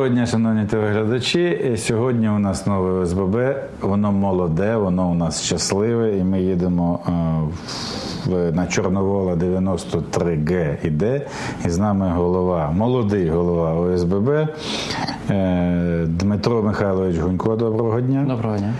Доброго дня, шановні телеглядачі. Сьогодні у нас нове ОСББ. Воно молоде, воно у нас щасливе, і ми їдемо е, на Чорновола 93Г іде. І з нами голова, молодий голова ОСББ е, Дмитро Михайлович Гунько. Доброго дня. Доброго дня.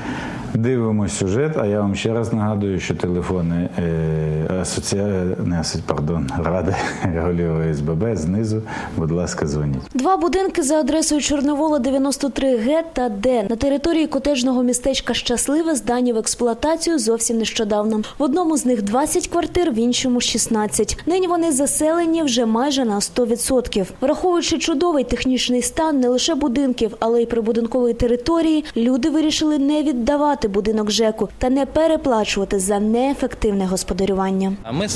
Дивимось сюжет, а я вам ще раз нагадую, що телефони е, асоціа... не пардон, ради голів ОСББ знизу, будь ласка, дзвоніть. Два будинки за адресою Чорновола 93 Г та Д на території котежного містечка Щасливе здані в експлуатацію зовсім нещодавно. В одному з них 20 квартир, в іншому 16. Нині вони заселені вже майже на 100%. Враховуючи чудовий технічний стан не лише будинків, але й прибудинкової території, люди вирішили не віддавати будинок ЖЕКу та не переплачувати за неефективне господарювання. Ми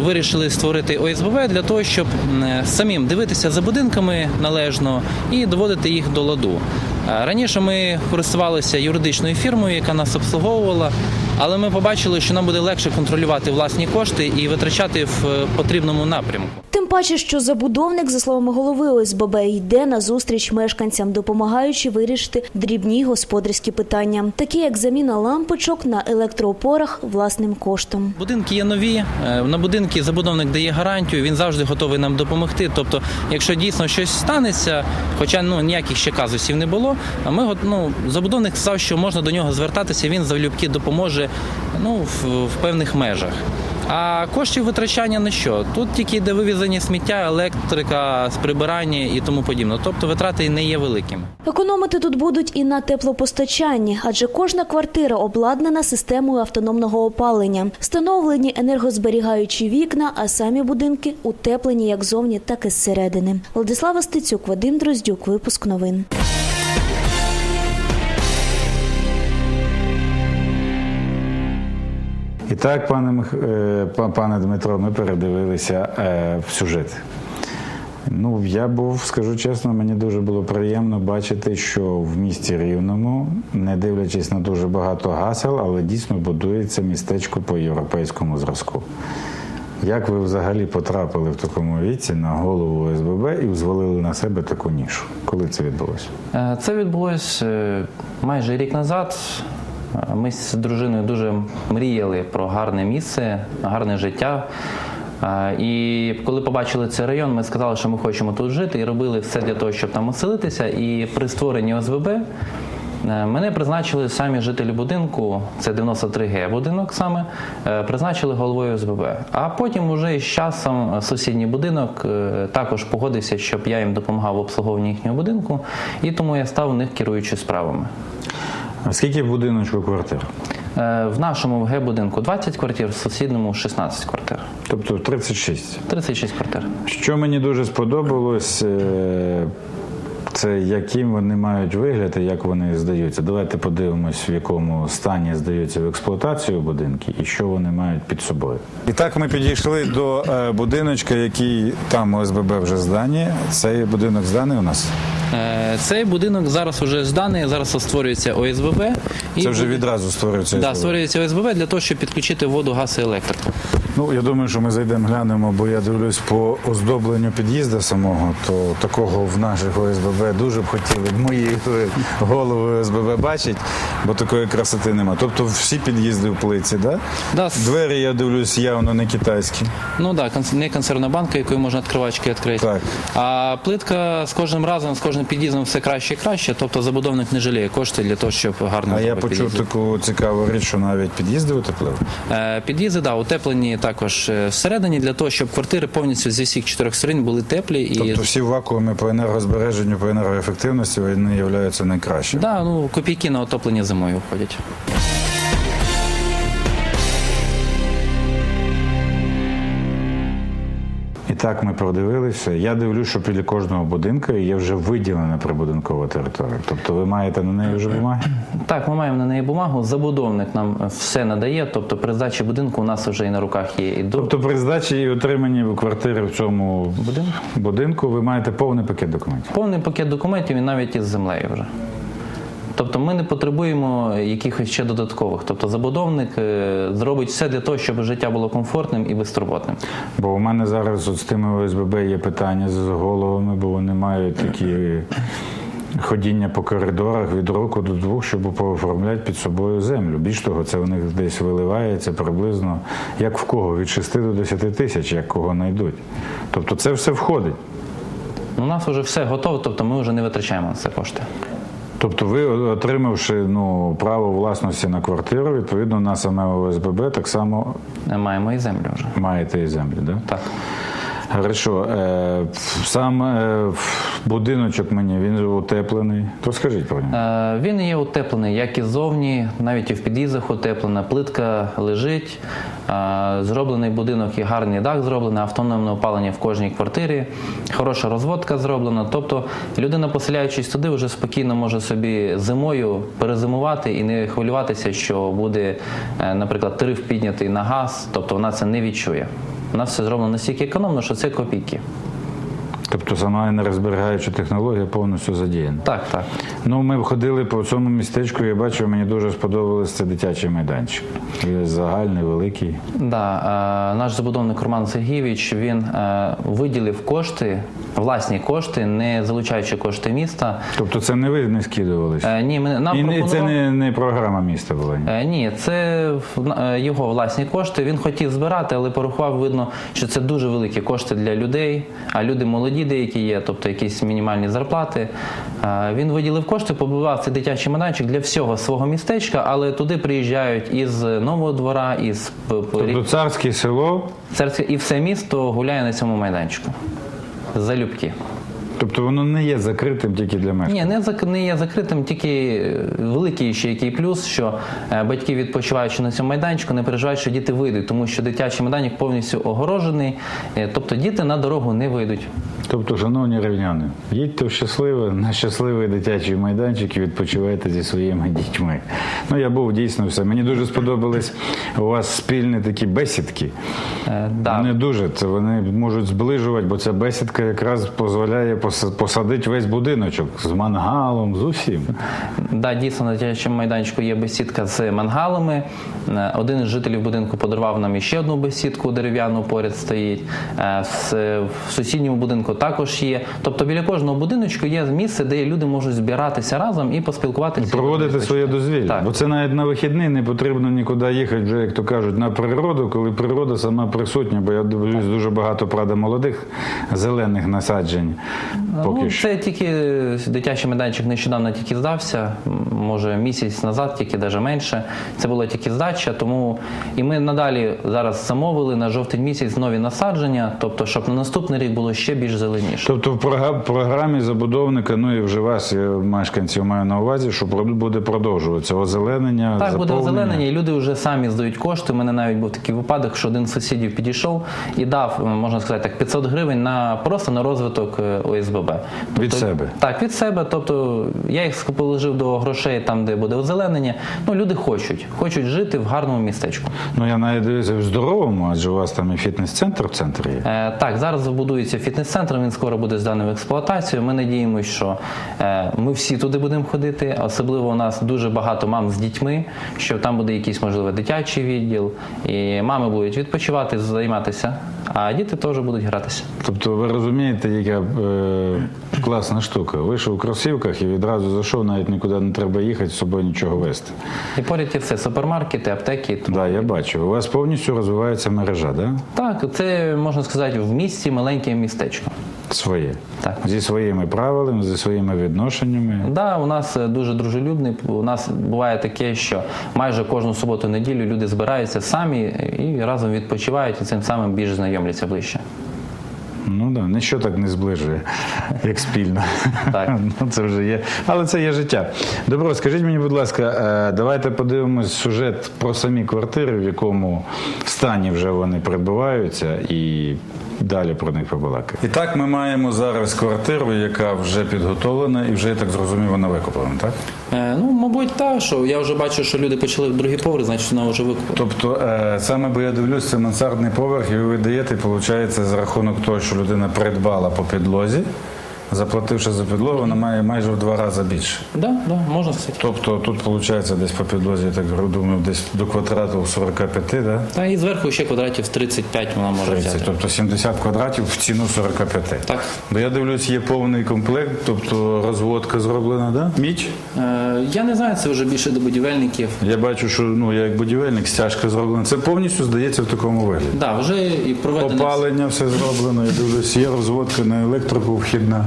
вирішили, створити ОСББ для того, щоб самим дивитися за будинками належно і доводити їх до ладу. Раніше ми користувалися юридичною фірмою, яка нас обслуговувала, але ми побачили, що нам буде легше контролювати власні кошти і витрачати в е, потрібному напрямку. Паче, що забудовник, за словами голови ОСББ, йде на зустріч мешканцям, допомагаючи вирішити дрібні господарські питання, такі як заміна лампочок на електроопорах власним коштом. Будинки є нові. е, На будинки забудовник дає гарантію, він завжди готовий нам допомогти. Тобто, якщо дійсно щось станеться, хоча ну ніяких ще казусів не було, а ми ну, забудовник сказав, що можна до нього звертатися, він залюбки допоможе ну, в, в певних межах. А коштів витрачання на що? Тут тільки йде вивезення сміття, електрика, прибирання і тому подібне. Тобто витрати не є великими. Економити тут будуть і на теплопостачанні, адже кожна квартира обладнана системою автономного опалення, встановлені енергозберігаючі вікна, а самі будинки утеплені як зовні, так і зсередини. Владислава Стецюк, Вадим Дроздюк, випуск новин. І так, пане, Мих... е, пане Дмитро, ми передивилися е, в сюжет. Ну, я був, скажу чесно, мені дуже було приємно бачити, що в місті Рівному, не дивлячись на дуже багато гасел, але дійсно будується містечко по європейському зразку. Як ви взагалі потрапили в такому віці на голову ОСББ і взвалили на себе таку нішу? Коли це відбулося? Е, Це відбулося майже рік назад. Ми з дружиною дуже мріяли про гарне місце, гарне життя. І коли побачили цей район, ми сказали, що ми хочемо тут жити і робили все для того, щоб там оселитися. І при створенні ОСББ е, мене призначили самі жителі будинку, це 93Г будинок саме, е, призначили головою ОСББ. А потім уже з часом сусідній будинок е, також погодився, щоб я їм допомагав в обслуговуванні їхнього будинку, і тому я став у них керуючи справами. А скільки в будиночку квартир? Е, В нашому Г-будинку 20 квартир, в сусідньому 16 квартир. Тобто 36. 36 квартир. Що мені дуже сподобалось, е, це яким вони мають вигляд і як вони здаються. Давайте подивимось, в якому стані здаються в експлуатацію будинки і що вони мають під собою. І так ми підійшли до е, будиночка, який там ОСББ вже здані. Цей будинок зданий у нас. Е, Цей будинок зараз вже зданий, зараз створюється ОСББ. І Це вже відразу створюється. Да, створюється ОСББ для того, щоб підключити воду, газ і електрику. Ну, я думаю, що ми зайдемо, глянемо, бо я дивлюсь по оздобленню під'їзду самого, то такого в наших ОСББ дуже б хотіли б мої голови ОСББ бачити, бо такої красоти нема. Тобто всі під'їзди в плиці, да? Да, Двері, я дивлюсь, явно не китайські. Ну так, да, не консервна банка, якою можна відкривачки відкрити. Так. А плитка з кожним разом, з кожним під'їздом все краще і краще. Тобто забудовник не жаліє коштів для того, щоб гарно А я почув таку цікаву річ, що навіть під'їзди утеплив. Е, Під'їзди, да, утеплені також е, всередині для того, щоб квартири повністю зі всіх чотирьох сторін були теплі і Тобто всі вакууми по енергозбереженню, по енергоефективності вони являються найкращими. да, ну копійки на отоплення зимою входять. І так ми продивилися. Я дивлюсь, що біля кожного будинку є вже виділена прибудинкова територія. Тобто ви маєте на неї вже бумаги? Так, ми маємо на неї бумагу. Забудовник нам все надає. Тобто при здачі будинку у нас вже і на руках є і до Тобто при здачі і отриманні квартири в цьому Будинку? будинку ви маєте повний пакет документів. повний пакет документів і навіть із землею вже. Тобто ми не потребуємо якихось ще додаткових. Тобто забудовник е, зробить все для того, щоб життя було комфортним і безтурботним. Бо у мене зараз от з тими ОСББ є питання з головами, бо вони мають такі ходіння по коридорах від року до двох, щоб пооформляти під собою землю. Більш того, це у них десь виливається приблизно як в кого, від 6 до 10 тисяч, як кого знайдуть. Тобто це все входить. У нас вже все готово, тобто ми вже не витрачаємо на це кошти. Тобто ви, отримавши ну, право власності на квартиру, відповідно на саме ОСББ, так само Маємо і землю вже. маєте і землю, да? Так. Хорошо. Е, сам е, будиночок мені, він утеплений. Розкажіть про нього. Е, Він є утеплений як і ззовні, навіть і в під'їздах утеплена, плитка лежить, зроблений будинок і гарний дах зроблений, автономне опалення в кожній квартирі, хороша розводка зроблена. Тобто людина, поселяючись туди, вже спокійно може собі зимою перезимувати і не хвилюватися, що буде, наприклад, тариф піднятий на газ, тобто вона це не відчує. У нас все зроблено настільки економно, що це копійки. Тобто сама енергозберігаюча технологія повністю задіяна. Так, так. Ну, ми ходили по цьому містечку, я бачив, мені дуже сподобалось це дитячий майданчик. Він Загальний, великий. Да, е, наш забудовник Роман Сергійович він е, виділив кошти, власні кошти, не залучаючи кошти міста. Тобто це не ви не скидувалися. Е, ні, ми, нам І пропонував... це не, не програма міста була. ні? Е, Ні, це в- е, його власні кошти. Він хотів збирати, але порахував, видно, що це дуже великі кошти для людей. А люди молоді деякі є, тобто якісь мінімальні зарплати. Е, Він виділив кошти, побудував цей дитячий майданчик для всього свого містечка, але туди приїжджають із нового двора, із Тобто царське село, Церкві і все місто гуляє на цьому майданчику. Залюбки. тобто воно не є закритим тільки для мешканців. Ні, не зак- не є закритим, тільки е, великий ще який плюс, що е, батьки, відпочиваючи на цьому майданчику, не переживають, що діти вийдуть, тому що дитячий майданчик повністю огорожений, тобто діти на дорогу не вийдуть. Тобто, шановні рівняни, їдьте в щасливе, на щасливий дитячий майданчик і відпочивайте зі своїми дітьми. Ну, я був дійсно все. Мені дуже сподобались у вас спільні такі бесідки. Е, Да. Вони дуже це вони можуть зближувати, бо ця бесідка якраз дозволяє посадити весь будиночок з мангалом, з усім. Да, дійсно, на дитячому майданчику є бесідка з мангалами. Е, Один із жителів будинку подарував нам іще одну бесідку дерев'яну поряд стоїть. Е, в сусідньому будинку також є. Тобто біля кожного будиночку є місце, де люди можуть збиратися разом і поспілкуватися. Проводити своє дозвілля. Так. Бо це навіть на вихідний не потрібно нікуди їхати, вже, як то кажуть, на природу, коли природа сама присутня, бо я дивлюсь дуже багато правда молодих зелених насаджень. Поки ну, що. це тільки дитячий майданчик нещодавно тільки здався, може місяць назад, тільки навіть менше. Це була тільки здача. Тому і ми надалі зараз замовили на жовтень місяць нові насадження, тобто, щоб на наступний рік було ще більш зеленіше. Тобто в програмі забудовника, ну і вже вас, я мешканців маю на увазі, що буде продовжуватися озеленення. Так, буде заповнення. озеленення, і люди вже самі здають кошти. У мене навіть був такий випадок, що один з сусідів підійшов і дав, е, можна сказати, так, 500 гривень на просто на розвиток е, ОСББ. Від себе? Так, від себе. Тобто я їх положив до грошей там, де буде озеленення. Ну, люди хочуть, хочуть жити в гарному містечку. Ну я навіть дивлюся в здоровому, адже у вас там і фітнес-центр в центрі є. Е, так, зараз будується фітнес-центр, він скоро буде зданий в експлуатацію. Ми надіємося, що е, ми всі туди будемо ходити. Особливо у нас дуже багато мам з дітьми, що там буде якийсь, можливо, дитячий відділ, і мами будуть відпочивати, займатися, а діти теж будуть гратися. Тобто ви розумієте, яка е, класна штука. Вийшов у кросівках і відразу зайшов, навіть нікуди не треба їхати, з собою нічого вести. І поряд є все супермаркети, аптеки. Так, да, я бачу. У вас повністю розвивається мережа, да? Так, це можна сказати в місті маленьке містечко. Своє. Так. Зі своїми правилами, зі своїми відношеннями. Да, у нас е, дуже дружелюбний. У нас буває таке, що майже кожну суботу неділю люди збираються самі і разом відпочивають і цим самим більш знайомляться ближче. Ну да, ніщо так не зближує, як спільно. Так. ну, це вже є. Але це є життя. Добро, скажіть мені, будь ласка, е, давайте подивимось сюжет про самі квартири, в якому стані вже вони придбаваються, і далі про них побалакаємо. І так ми маємо зараз квартиру, яка вже підготовлена, і вже я так зрозумів, вона викуплена, так? Е, ну, мабуть, так, що я вже бачу, що люди почали в другий поверх, значить вона вже викуплена. Тобто, е, саме бо я дивлюсь, це мансардний поверх, і ви даєте, виходить, за рахунок того, що людина придбала по підлозі, заплативши за підлогу, вона має майже в два рази більше. Да, да, можна сказати. Тобто тут виходить десь по підлозі, я так думаю, десь до квадрату 45, да? Та і зверху ще квадратів 35 вона може 30, взяти. тобто 70 квадратів в ціну 45. Так. Бо я дивлюсь, є повний комплект, тобто розводка зроблена, да? Міч. Е, я не знаю, це вже більше до будівельників. Я бачу, що ну я як будівельник, стяжка зроблена. Це повністю здається в такому вигляді. Да, вже і проведено. Опалення все зроблено, я дивлюсь, є розводка на електрику вхідна.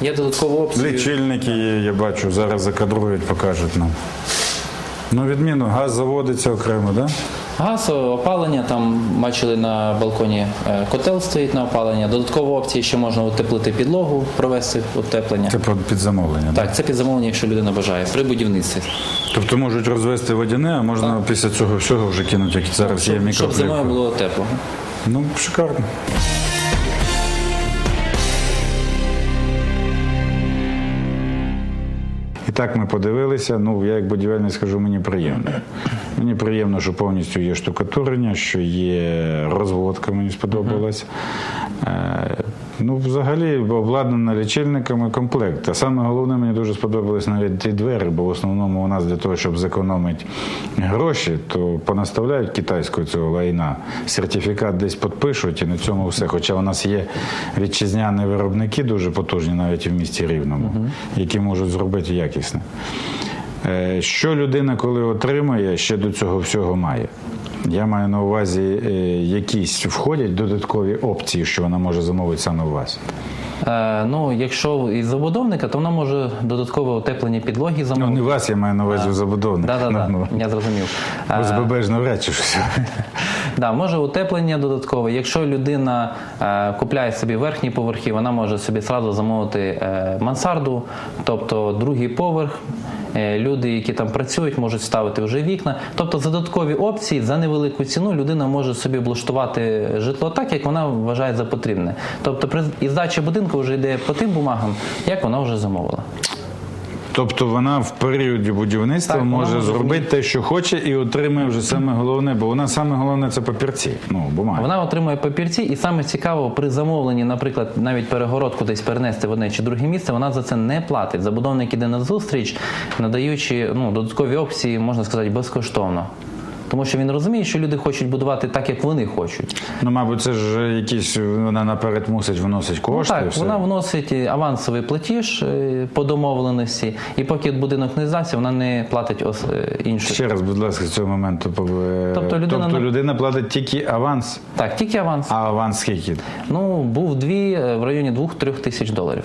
Є додаткову опцію. Лічильники є, я бачу, зараз закадрують, покажуть нам. Ну, відмінно, газ заводиться окремо, так? Да? Газ, опалення, там бачили на балконі е, котел стоїть на опалення. Додаткова опція ще можна утеплити підлогу, провести утеплення. Це під- замовлення. да? Так, це під замовлення, якщо людина бажає, при будівництві. Тобто можуть розвести водяне, а можна після цього всього вже кинути, як зараз є мікроплівка. щоб зимою було тепло. Ну, шикарно. Так ми подивилися. Ну, я як будівельник скажу, мені приємно. Мені приємно, що повністю є штукатурення, що є розводка, мені сподобалась. Ну, взагалі, обладнана лічильниками комплект. А саме головне, мені дуже сподобались навіть ті двері, бо в основному у нас для того, щоб зекономити гроші, то понаставляють китайського цього лайна. Сертифікат десь підпишуть і на цьому все. Хоча у нас є вітчизняні виробники дуже потужні, навіть в місті Рівному, які можуть зробити якісне. Е, Що людина, коли отримає, ще до цього всього має. Я маю на увазі, е, якісь входять додаткові опції, що вона може замовити саме у вас. Е, ну, якщо із забудовника, то вона може додаткове утеплення підлоги замовити. Ну, не вас, я маю на увазі забудовник. Да, да, да, Ну, я зрозумів. Е, ОСББ ж навряд чи щось. Да, може утеплення додаткове. Якщо людина е, купляє собі верхні поверхи, вона може собі зразу замовити е, мансарду, тобто другий поверх. Е, Люди, які там працюють, можуть ставити вже вікна. Тобто за додаткові опції за невелику ціну людина може собі облаштувати житло так, як вона вважає за потрібне. Тобто при і здача будинку вже йде по тим бумагам, як вона вже замовила. Тобто вона в періоді будівництва Так, може зробити те, що хоче, і отримує вже саме головне, бо вона саме головне це папірці. Ну, бумага. Вона отримує папірці, і саме цікаво, при замовленні, наприклад, навіть перегородку десь перенести в одне чи друге місце, вона за це не платить. Забудовник іде на зустріч, надаючи ну, додаткові опції, можна сказати, безкоштовно. Тому що він розуміє, що люди хочуть будувати так, як вони хочуть. Ну, мабуть, це ж якісь вона наперед мусить вносити кошти. і так, все. вона вносить авансовий платіж е, по домовленості, і поки будинок не здасться, вона не платить ос- е, іншу. Ще раз, будь ласка, з цього моменту. пов- Тобто людина тобто людина платить тільки аванс. Так, тільки аванс. А аванс скільки? Ну, був дві е, в районі 2-3 тисяч доларів.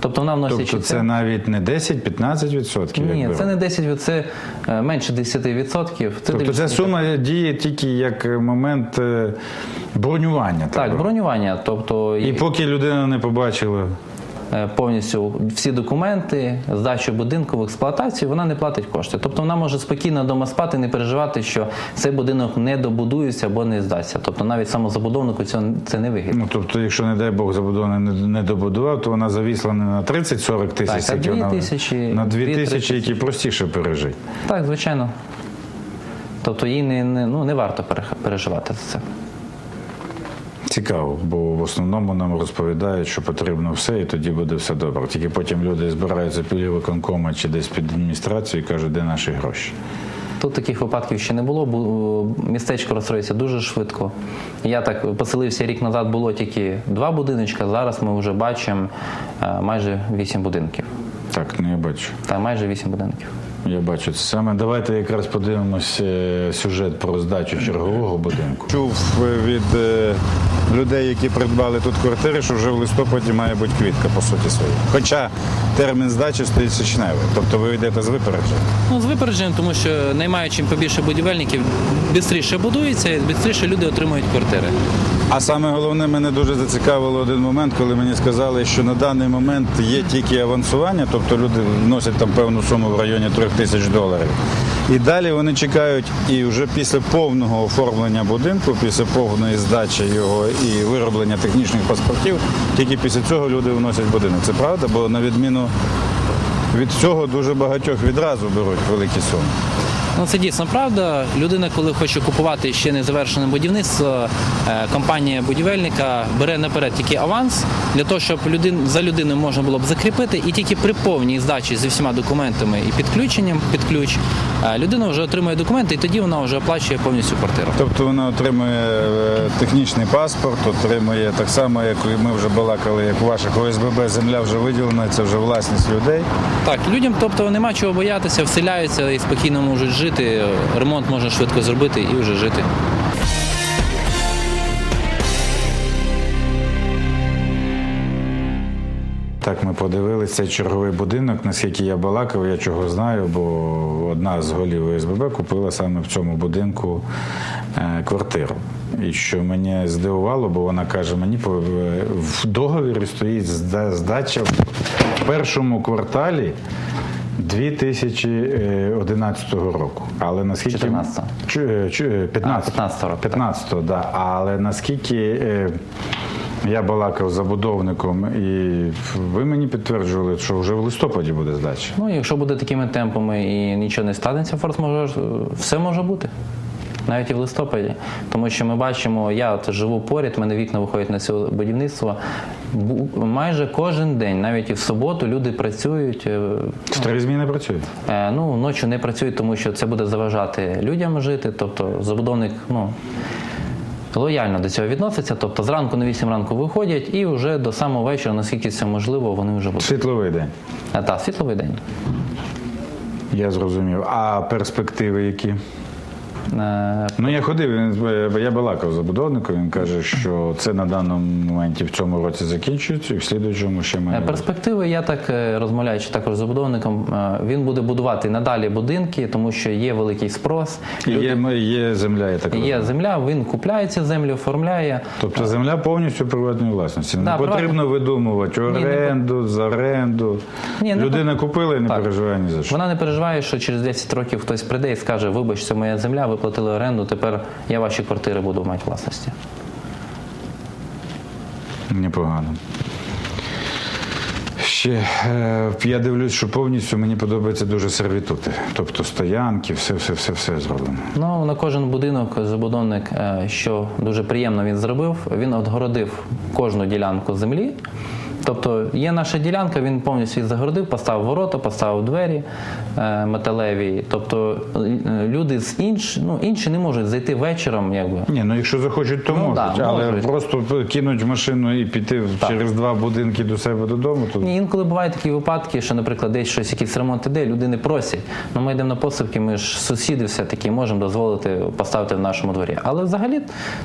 Тобто вона вносить Тобто це навіть не 10-15 відсотків. Ні, це не 10, це е, менше 10 відсотків. Це Тобто ця сума діє тільки як момент е, бронювання. Так, бронювання. Тобто І поки людина не побачила. Е, повністю всі документи, здачу будинку в експлуатацію, вона не платить кошти. Тобто вона може спокійно вдома спати, не переживати, що цей будинок не добудується або не здасться. Тобто навіть самозабудовнику цього це не вигідно. Ну, тобто, якщо, не дай Бог, забудова не, добудував, то вона завісла не на 30-40 тисяч, Так, а які 2 вона- тисячі, на 2 тисячі, які простіше пережити. Так, звичайно. Тобто їй не, не, ну, не варто переживати за це. Цікаво, бо в основному нам розповідають, що потрібно все, і тоді буде все добре. Тільки потім люди збираються під виконкома чи десь під адміністрацію і кажуть, де наші гроші. Тут таких випадків ще не було, бо містечко розстроїться дуже швидко. Я так поселився рік назад, було тільки два будиночка. Зараз ми вже бачимо е, майже вісім будинків. Так, ну я бачу. Та майже вісім будинків. Я бачу це саме. Давайте якраз подивимось е, сюжет про здачу чергового будинку. Чув е, від е, людей, які придбали тут квартири, що вже в листопаді має бути квітка по суті своїй. Хоча термін здачі стоїть січневий. Тобто ви йдете з випередженням. Ну, з випередженням, тому що наймаючи чим побільше будівельників, швидше будується і швидше люди отримують квартири. А саме головне, мене дуже зацікавило один момент, коли мені сказали, що на даний момент є тільки авансування, тобто люди вносять там певну суму в районі 3 тисяч доларів. І далі вони чекають, і вже після повного оформлення будинку, після повної здачі його і вироблення технічних паспортів, тільки після цього люди вносять будинок. Це правда? Бо на відміну від цього дуже багатьох відразу беруть великі суми. Ну це дійсно правда. Людина, коли хоче купувати ще не завершене будівництво, е, компанія будівельника бере наперед тільки аванс для того, щоб людин за людиною можна було б закріпити, і тільки при повній здачі зі всіма документами і підключенням під ключ е, людина вже отримує документи, і тоді вона вже оплачує повністю квартиру. Тобто вона отримує е, технічний паспорт, отримує так само, як ми вже балакали, як у ваших ОСББ, земля вже виділена, це вже власність людей. Так, людям, тобто нема чого боятися, вселяються і спокійно можуть жити. Ремонт можна швидко зробити і вже жити. Так, ми подивилися черговий будинок. Наскільки я балакав, я чого знаю, бо одна з голів ОСББ купила саме в цьому будинку е, квартиру. І що мене здивувало, бо вона каже, мені е, в договірі стоїть здача в першому кварталі 2011 року. Але наскільки 14-го. Чу- е, чу- е, 15 15-го 15-го, да. Але наскільки е, я балакав з забудовником, і ви мені підтверджували, що вже в листопаді буде здача. Ну, якщо буде такими темпами і нічого не станеться, форс-мажор, все може бути. Навіть і в листопаді. Тому що ми бачимо, я от живу поряд, в мене вікна виходять на це будівництво. Майже кожен день, навіть і в суботу, люди працюють. е, В три зміни працюють. Е, Ну, ночі не працюють, тому що це буде заважати людям жити. Тобто забудовник ну, лояльно до цього відноситься. Тобто зранку на 8 ранку виходять і вже до самого вечора, наскільки це можливо, вони вже будуть. Світловий день. А, так, світловий день. Я зрозумів. А перспективи які? Е, Ну я ходив, він, е, я балакав з забудовником, він каже, що це на даному моменті в цьому році закінчується, і в слідуючому ще Е, має. Перспективи, я так е, розмовляючи також з забудовником, е, він буде будувати надалі будинки, тому що є великий спрос. І Є, є земля, я так Є земля, він купляє цю землю, оформляє. Тобто земля повністю приватної власності. Не Да, потрібно видумувати не оренду, за оренду. Ні, не Людина купила і не Так. переживає ні за що. Вона не переживає, що через 10 років хтось прийде і скаже: вибач, це моя земля, ви платили оренду, тепер я ваші квартири буду мати власності. Непогано. Ще е, я дивлюсь, що повністю мені подобаються дуже сервітути. Тобто стоянки, все, все, все, все зроблено. Ну на кожен будинок забудовник, е, що дуже приємно він зробив, він отгородив кожну ділянку землі. Тобто є наша ділянка, він повністю її загородив, поставив ворота, поставив двері е, металеві. Тобто е, люди з інш, ну, інші не можуть зайти вечором, якби. Ні, ну якщо захочуть, то Ну, можуть, да, але можуть. просто кинуть машину і піти через два будинки до себе додому, то Ні, інколи бувають такі випадки, що, наприклад, десь щось, якийсь ремонт іде, люди не просять. Ну ми йдемо на посилки, ми ж сусіди все-таки можемо дозволити поставити в нашому дворі. Але взагалі,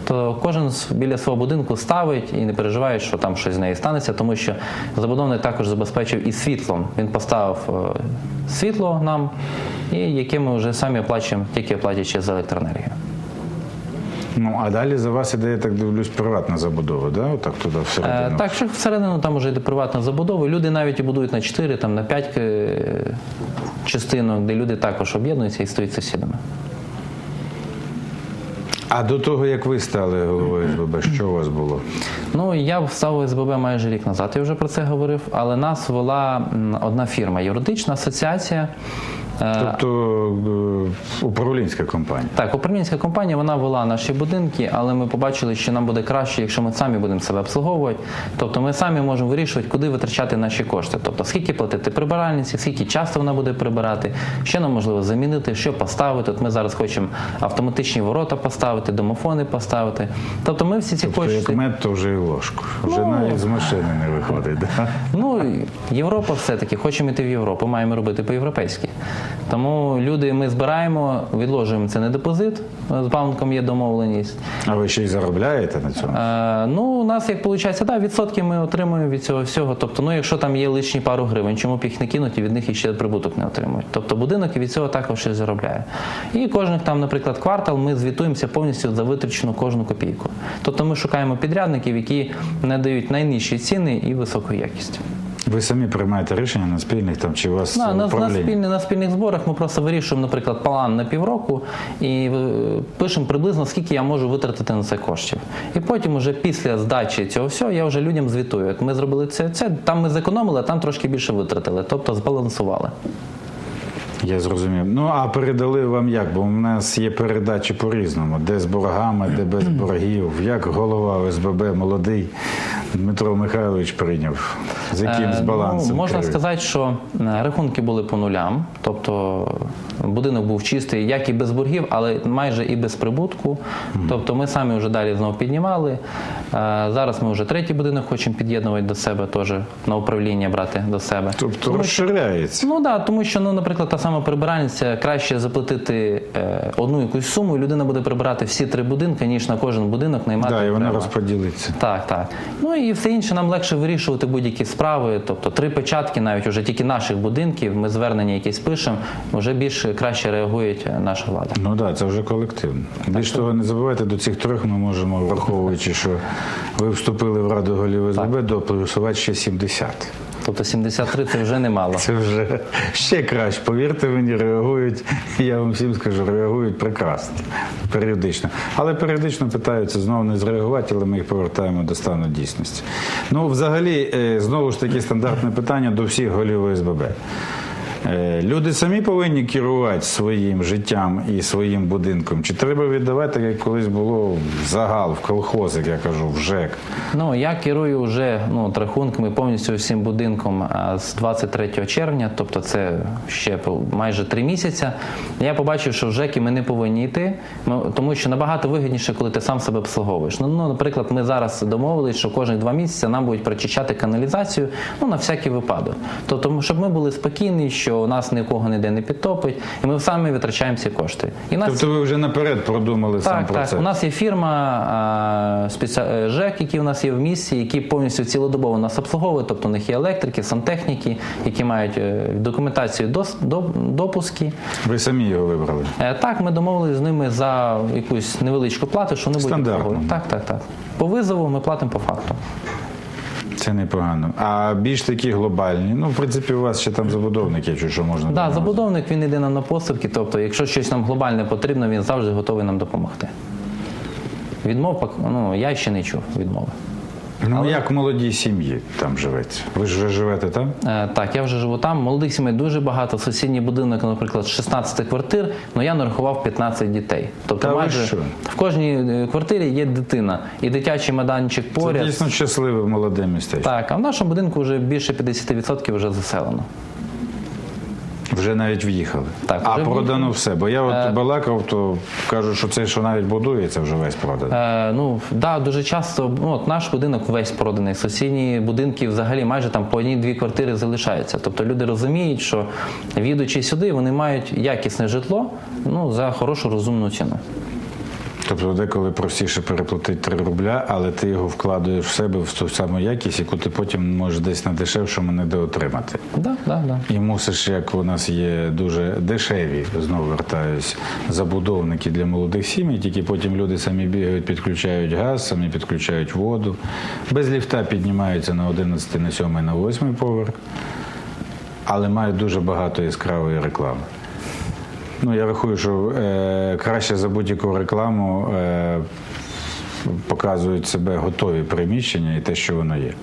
то кожен біля свого будинку ставить і не переживає, що там щось з нею станеться, тому що забудовник також забезпечив і світлом. Він поставив е, світло нам, і яке ми вже самі оплачуємо, тільки оплатячи за електроенергію. ну а далі за вас іде, я так дивлюсь, приватна забудова, да? Отак туди Е, всередину. Так, що всередину там вже йде приватна забудова. Люди навіть і будують на 4, там, на 5 е, частинок, де люди також об'єднуються і стають сусідами. А до того, як ви стали головою СББ, що у вас було? Ну, я став СББ майже рік назад, я вже про це говорив, але нас вела одна фірма, юридична асоціація. Е, Тобто е, управлінська компанія. Так, управлінська компанія вона вела наші будинки, але ми побачили, що нам буде краще, якщо ми самі будемо себе обслуговувати. Тобто ми самі можемо вирішувати, куди витрачати наші кошти. Тобто, скільки платити прибиральниці, скільки часто вона буде прибирати, що нам можливо замінити, що поставити. От ми зараз хочемо автоматичні ворота поставити, домофони поставити. Тобто ми всі ці Тобто кошти. як мед, то вже і ложку. Вже Ну. навіть з машини не виходить. Да? Ну, Європа все-таки, хочемо йти в Європу, маємо робити по-європейськи. Тому люди ми збираємо, відложуємо це на депозит, з банком є домовленість. А ви ще й заробляєте на цьому? Е, ну, у нас, як виходить, да, відсотки ми отримуємо від цього всього. Тобто, ну, якщо там є лишні пару гривень, чому б їх не кинуть і від них ще прибуток не отримують. Тобто будинок від цього також щось заробляє. І кожен там, наприклад, квартал ми звітуємося повністю за витрачену кожну копійку. Тобто ми шукаємо підрядників, які надають найнижчі ціни і високу якість. Ви самі приймаєте рішення на спільних там чи у вас На, на, на, спільні, на спільних зборах ми просто вирішуємо, наприклад, план на півроку і е, пишемо приблизно, скільки я можу витратити на це коштів. І потім, уже після здачі цього всього, я вже людям звітую. От ми зробили це, це там ми зекономили, а там трошки більше витратили, тобто збалансували. Я зрозумів. Ну а передали вам як? Бо в нас є передачі по-різному, де з боргами, де без боргів. Як голова ОСББ молодий Дмитро Михайлович прийняв? З яким Е, з балансом? Ну, можна сказати, що е, рахунки були по нулям, тобто будинок був чистий, як і без боргів, але майже і без прибутку. Тобто ми самі вже далі знову піднімали. Е, Зараз ми вже третій будинок хочемо під'єднувати до себе, теж на управління брати до себе. Тобто розширяється. Ну так, тому що, ну, наприклад, та сама прибиральниця краще заплатити одну якусь суму, і людина буде прибирати всі три будинки, ніж на кожен будинок наймати. Да, і вона розподілиться. Так, так. Ну і все інше нам легше вирішувати будь-які справи. Тобто три печатки, навіть уже тільки наших будинків, ми звернення якісь пишемо, вже більш краще реагують наша влада. Ну так, це вже колективно. Більш того, не забувайте, до цих трьох ми можемо, враховуючи, що ви вступили в Раду голів ОСББ, доплюсувати ще 70. Тобто 73 це вже немало. Це вже ще краще. Повірте мені, реагують, я вам всім скажу, реагують прекрасно, періодично. Але періодично питаються знову не зреагувати, але ми їх повертаємо до стану дійсності. Ну, взагалі, е, знову ж таки, стандартне питання до всіх голів ОСББ. Е, Люди самі повинні керувати своїм життям і своїм будинком. Чи треба віддавати, як колись було в загал, в колхоз, як я кажу, в ЖЕК? Ну я керую вже ну, рахунками повністю всім будинком з 23 червня, тобто це ще майже три місяці. Я побачив, що в ЖЕКи ми не повинні йти, тому що набагато вигідніше, коли ти сам себе обслуговуєш. Ну, ну, наприклад, ми зараз домовились, що кожні два місяці нам будуть прочищати каналізацію ну, на всякий випадок. Тобто, щоб ми були спокійні, що у нас нікого ніде не підтопить, і ми самі витрачаємо ці кошти. І нас Тобто ви вже наперед продумали сам так, процес? так. У нас є фірма а, е, ЖЕК, який у нас є в місті, які повністю цілодобово нас обслуговують. Тобто у них є електрики, сантехніки, які мають е, документацію дос... допуски. Ви самі його вибрали. Е, Так, ми домовилися з ними за якусь невеличку плату, що вони будуть Так, так, так. По визову ми платимо по факту. Це непогано. А більш такі глобальні. Ну, в принципі, у вас ще там забудовник я чую, що можна. Да, забудовник він йде нам на поступки, тобто, якщо щось нам глобальне потрібно, він завжди готовий нам допомогти. Відмов, ну, я ще не чув відмови. Ну, як в молодій сім'ї там живеться. Ви ж вже живете там? Е, Так, я вже живу там. Молодих сімей дуже багато. Сусідній будинок, наприклад, 16 квартир, але я нарахував 15 дітей. Тобто Та майже що? в кожній е, квартирі є дитина і дитячий майданчик поряд. Це дійсно щасливе молоде містечко. Так, а в нашому будинку вже більше 50% вже заселено. Вже навіть в'їхали. Так, а вже продано в'їхали. все. Бо я от Е. балакав, то кажуть, що це, що навіть будується, вже весь проданий. Е, ну да, дуже часто ну, от наш будинок весь проданий. Сусідні будинки взагалі майже там по одній-дві квартири залишаються. Тобто люди розуміють, що їдучи сюди, вони мають якісне житло ну, за хорошу розумну ціну. Тобто деколи простіше переплатити 3 рубля, але ти його вкладаєш в себе в ту саму якість, яку ти потім можеш десь на дешевшому не доотримати. Да, да, да. І мусиш, як у нас є дуже дешеві, знову вертаюсь, забудовники для молодих сімей, тільки потім люди самі бігають, підключають газ, самі підключають воду. Без ліфта піднімаються на 11, на 7, на 8 поверх, але мають дуже багато яскравої реклами. Ну, я рахую, що е, краще за будь-яку рекламу е, показують себе готові приміщення і те, що воно є.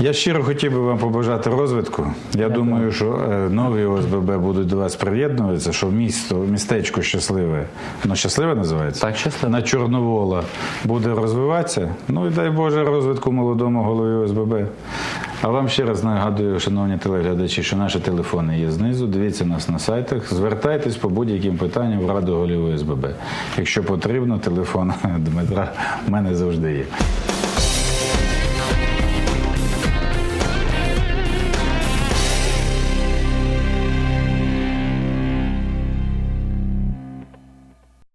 Я щиро хотів би вам побажати розвитку. Я думаю, що е, нові ОСББ будуть до вас приєднуватися, що місто, містечко щасливе, воно щасливе називається? Так, щасливе. На Чорновола буде розвиватися. Ну і дай Боже розвитку молодому голові ОСББ. А вам ще раз нагадую, шановні телеглядачі, що наші телефони є знизу. Дивіться нас на сайтах. Звертайтесь по будь-яким питанням в Раду голів СББ. Якщо потрібно, телефон Дмитра в мене завжди є.